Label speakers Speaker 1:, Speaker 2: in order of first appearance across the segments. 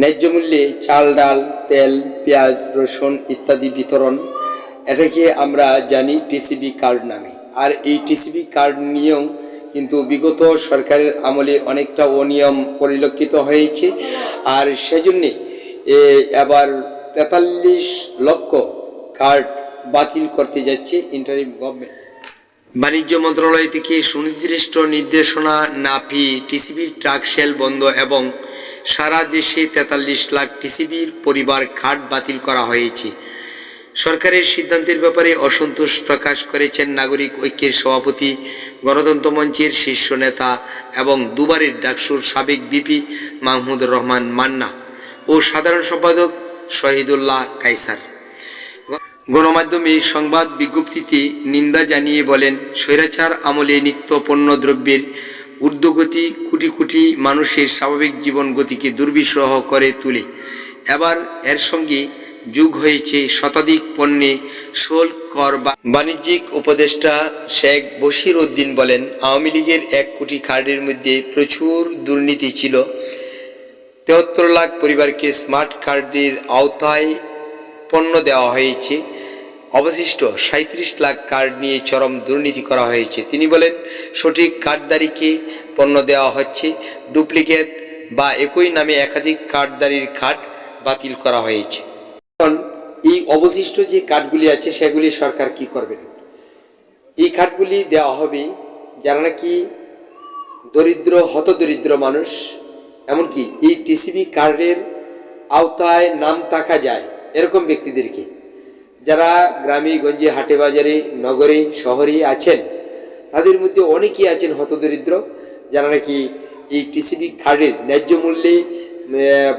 Speaker 1: ন্যায্য মূল্যে চাল, ডাল, তেল, পেঁয়াজ, রসুন ইত্যাদি বিতরণ। এটাকে আমরা জানি টিসিবি কার্ড নামে। আর এই টিসিবি কার্ড নিয়েও কিন্তু বিগত সরকারের আমলে অনেকটা অনিয়ম পরিলক্ষিত হয়েছে। আর সেজন্যে এবার তেতাল্লিশ লক্ষ কার্ড বাতিল করতে যাচ্ছে ইন্টারিম গভর্নমেন্ট বাণিজ্য মন্ত্রণালয় থেকে সুনির্দিষ্ট নির্দেশনা না পেয়ে টিসিবির ট্রাক সেল বন্ধ এবং সারা দেশে তেতাল্লিশ লাখ টিসিবির পরিবার খাট বাতিল করা হয়েছে। সরকারের সিদ্ধান্তের ব্যাপারে অসন্তোষ প্রকাশ করেছেন নাগরিক ঐক্যের সভাপতি, গণতন্ত্র মঞ্চের শীর্ষ নেতা এবং দুবারের ডাকসুর সাবেক বিপি মাহমুদুর রহমান মান্না ও সাধারণ সম্পাদক শহীদুল্লাহ কাইসার গণমাধ্যমে সংবাদ বিজ্ঞপ্তিতে নিন্দা জানিয়ে বলেন, স্বৈরাচার আমলে নিত্য পণ্য দ্রব্যের ঊর্ধ্বগতি কোটি কোটি মানুষের স্বাভাবিক জীবন গতিকে দুর্বিষহ করে তুলে। এবার এর সঙ্গে যুগ হয়েছে শতাধিক পণ্যে শুল্ক কর বাণিজ্যিক উপদেষ্টা শেখ বশির উদ্দিন বলেন, আওয়ামী লীগের এক কোটি কার্ডের মধ্যে প্রচুর দুর্নীতি ছিল। তেহত্তর লাখ পরিবারকে স্মার্ট কার্ডের আওতায় পণ্য দেওয়া হয়েছে। অবশিষ্ট সাঁত্রিশ লাখ কার্ড নিয়ে চরম দুর্নীতি করা হয়েছে। তিনি বলেন, সঠিক কার্ডদারিকে পণ্য দেওয়া হচ্ছে, ডুপ্লিকেট বা একই নামে একাধিক কার্ডদারির কার্ড বাতিল করা হয়েছে। কারণ, এই অবশিষ্ট যে কার্ডগুলি আছে, সেগুলি সরকার কি করবেন? এই কার্ডগুলি দেওয়া হবে যারা নাকি দরিদ্র, হতদরিদ্র মানুষ, এমনকি এই টিসিবি কার্ডের আওতায় নাম থাকা যায়, এরকম ব্যক্তিদেরকে। যারা গ্রামে, গঞ্জে হাটে বাজারে নগরে, শহরে আছেন, তাদের মধ্যে অনেকেই আছেন হতদরিদ্র, যারা নাকি এই টিসিবি কার্ডের ন্যায্য মূল্যে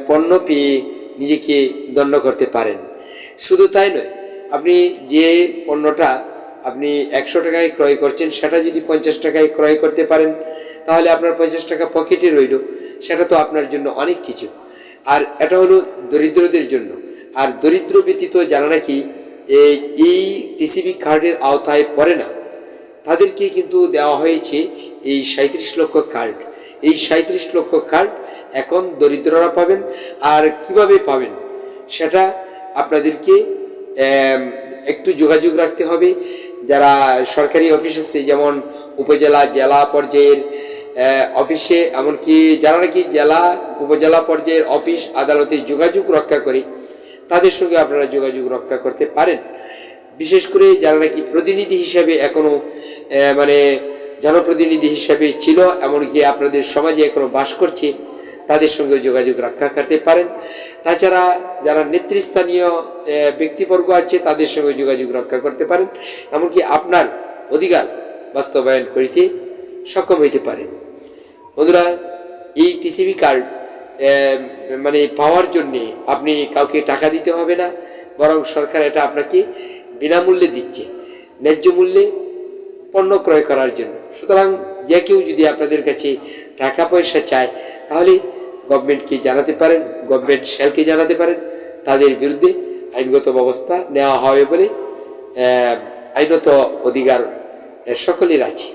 Speaker 1: পণ্য পেয়ে নিজেকে দণ্ড করতে পারেন। শুধু তাই নয়, আপনি যে পণ্যটা আপনি একশো টাকায় ক্রয় করছেন, সেটা যদি পঞ্চাশ টাকায় ক্রয় করতে পারেন, তাহলে আপনার পঞ্চাশ টাকা পকেটে রইল, সেটা তো আপনার জন্য অনেক কিছু। আর এটা হলো দরিদ্রদের জন্য। আর দরিদ্র ব্যতীত যারা নাকি এই টিসিবি কার্ডের আওতায় পড়ে না। তাদেরকে কিন্তু দেওয়া হয়েছে এই সাঁত্রিশ লক্ষ কার্ড এই সাঁত্রিশ লক্ষ কার্ড এখন দরিদ্ররা পাবেন। আর কীভাবে পাবেন? সেটা আপনাদেরকে একটু যোগাযোগ রাখতে হবে। যারা সরকারি অফিস আছে, যেমন উপজেলা, জেলা পর্যায়ের অফিসে, এমনকি যারা নাকি জেলা, উপজেলা পর্যায়ের অফিস, আদালতে যোগাযোগ রক্ষা করে তাদের সঙ্গে আপনারা যোগাযোগ রক্ষা করতে পারেন। বিশেষ করে যারা নাকি প্রতিনিধি হিসাবে এখনও আহ, মানে জনপ্রতিনিধি হিসাবে ছিল এমনকি আপনাদের সমাজে এখনও বাস করছে তাদের সঙ্গে যোগাযোগ রক্ষা করতে পারেন। তাছাড়া যারা নেতৃস্থানীয় ব্যক্তিবর্গ আছে তাদের সঙ্গে যোগাযোগ রক্ষা করতে পারেন। এমনকি আপনার অধিকার বাস্তবায়ন করিতে সক্ষম হইতে পারেন। বন্ধুরা এই টিসিবি কার্ড মানে পাওয়ার জন্যে আপনি কাউকে টাকা দিতে হবে না, বরং সরকার এটা আপনাকে বিনামূল্যে দিচ্ছে, ন্যায্য মূল্যে পণ্য ক্রয় করার জন্য। সুতরাং যে কেউ যদি আপনাদের কাছে টাকা পয়সা চায়, তাহলে গভর্নমেন্টকে জানাতে পারেন গভর্নমেন্ট সেলকে জানাতে পারেন, তাদের বিরুদ্ধে আইনগত ব্যবস্থা নেওয়া হবে বলে আইনত অধিকার সকলের আছে।